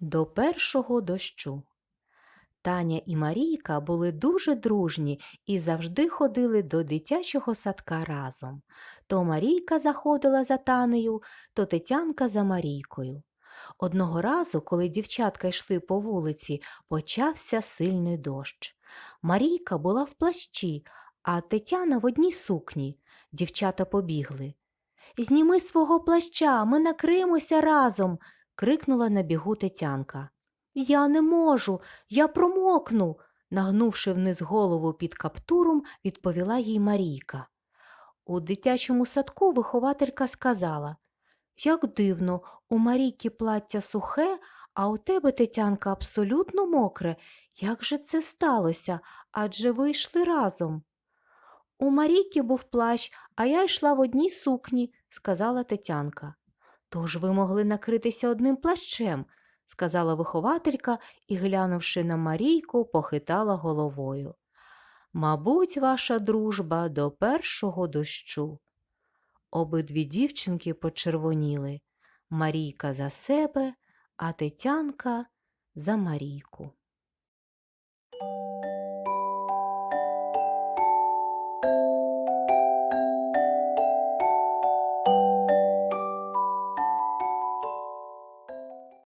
До першого дощу. Таня і Марійка були дуже дружні і завжди ходили до дитячого садка разом. То Марійка заходила за Танею, то Тетянка за Марійкою. Одного разу, коли дівчатка йшли по вулиці, почався сильний дощ. Марійка була в плащі, а Тетяна в одній сукні. Дівчата побігли. Зніми свого плаща, ми накриємося разом, крикнула на бігу Тетянка. Я не можу, я промокну, нагнувши вниз голову під каптуром, відповіла їй Марійка. У дитячому садку вихователька сказала Як дивно, у Марійки плаття сухе, а у тебе, Тетянка, абсолютно мокре. Як же це сталося? Адже ви йшли разом. У Марійки був плащ, а я йшла в одній сукні, сказала Тетянка. Тож ви могли накритися одним плащем, сказала вихователька і, глянувши на Марійку, похитала головою. Мабуть, ваша дружба до першого дощу. Обидві дівчинки почервоніли. Марійка за себе, а Тетянка за Марійку.